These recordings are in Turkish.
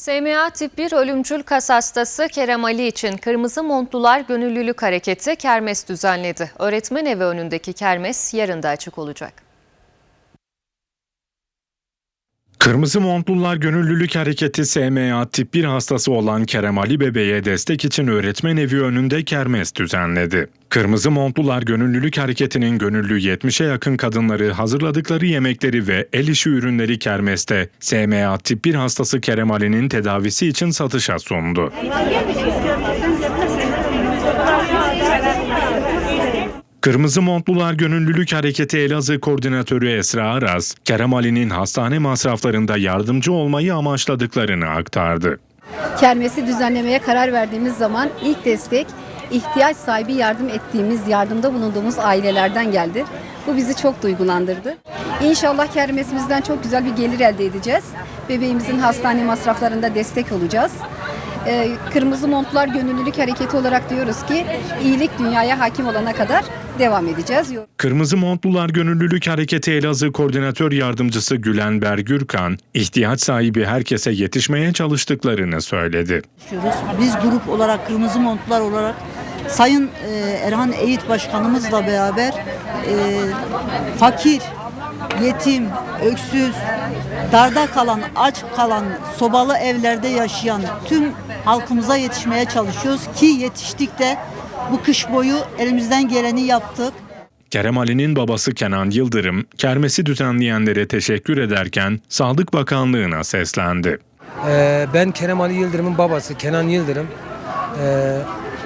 SMA tip 1 ölümcül kas hastası Kerem Ali için Kırmızı Montlular Gönüllülük Hareketi kermes düzenledi. Öğretmen evi önündeki kermes yarın da açık olacak. Kırmızı Montlular Gönüllülük Hareketi SMA tip 1 hastası olan Kerem Ali Bebe'ye destek için öğretmen evi önünde kermes düzenledi. Kırmızı Montlular Gönüllülük Hareketi'nin gönüllü 70'e yakın kadınları hazırladıkları yemekleri ve el işi ürünleri kermeste SMA tip 1 hastası Kerem Ali'nin tedavisi için satışa sundu. Kırmızı Montlular Gönüllülük Hareketi Elazığ Koordinatörü Esra Aras, Kerem Ali'nin hastane masraflarında yardımcı olmayı amaçladıklarını aktardı. Kermesi düzenlemeye karar verdiğimiz zaman ilk destek ihtiyaç sahibi yardım ettiğimiz, yardımda bulunduğumuz ailelerden geldi. Bu bizi çok duygulandırdı. İnşallah kermesimizden çok güzel bir gelir elde edeceğiz. Bebeğimizin hastane masraflarında destek olacağız. Ee, Kırmızı Montlar Gönüllülük Hareketi olarak diyoruz ki iyilik dünyaya hakim olana kadar devam edeceğiz. Kırmızı Montlular Gönüllülük Hareketi Elazığ Koordinatör Yardımcısı Gülen Bergürkan, ihtiyaç sahibi herkese yetişmeye çalıştıklarını söyledi. çalışıyoruz. Biz grup olarak, Kırmızı Montlar olarak Sayın e, Erhan Eğit Başkanımızla beraber e, fakir, yetim, öksüz, darda kalan, aç kalan, sobalı evlerde yaşayan tüm halkımıza yetişmeye çalışıyoruz ki yetiştik de bu kış boyu elimizden geleni yaptık. Kerem Ali'nin babası Kenan Yıldırım, kermesi düzenleyenlere teşekkür ederken Sağlık Bakanlığı'na seslendi. Ee, ben Kerem Ali Yıldırım'ın babası Kenan Yıldırım. Ee,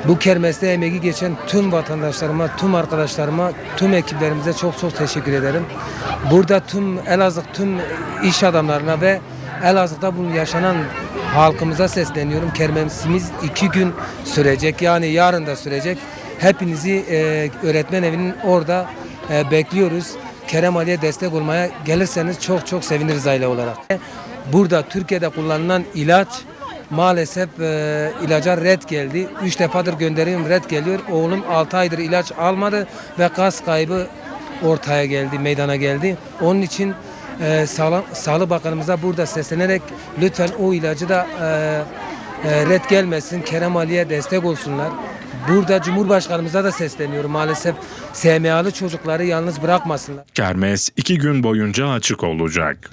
bu kermeste emeği geçen tüm vatandaşlarıma, tüm arkadaşlarıma, tüm ekiplerimize çok çok teşekkür ederim. Burada tüm Elazığ tüm iş adamlarına ve Elazığ'da bunu yaşanan halkımıza sesleniyorum. Kermesimiz iki gün sürecek yani yarın da sürecek. Hepinizi e, öğretmen evinin orada e, bekliyoruz. Kerem Ali'ye destek olmaya gelirseniz çok çok seviniriz aile olarak. Burada Türkiye'de kullanılan ilaç maalesef e, ilaca red geldi. Üç defadır gönderiyorum red geliyor. Oğlum 6 aydır ilaç almadı ve kas kaybı ortaya geldi, meydana geldi. Onun için e, Sağlık, Sağlık Bakanımıza burada seslenerek lütfen o ilacı da e, e, red gelmesin. Kerem Ali'ye destek olsunlar. Burada Cumhurbaşkanımıza da sesleniyorum. Maalesef SMA'lı çocukları yalnız bırakmasınlar. Kermes iki gün boyunca açık olacak.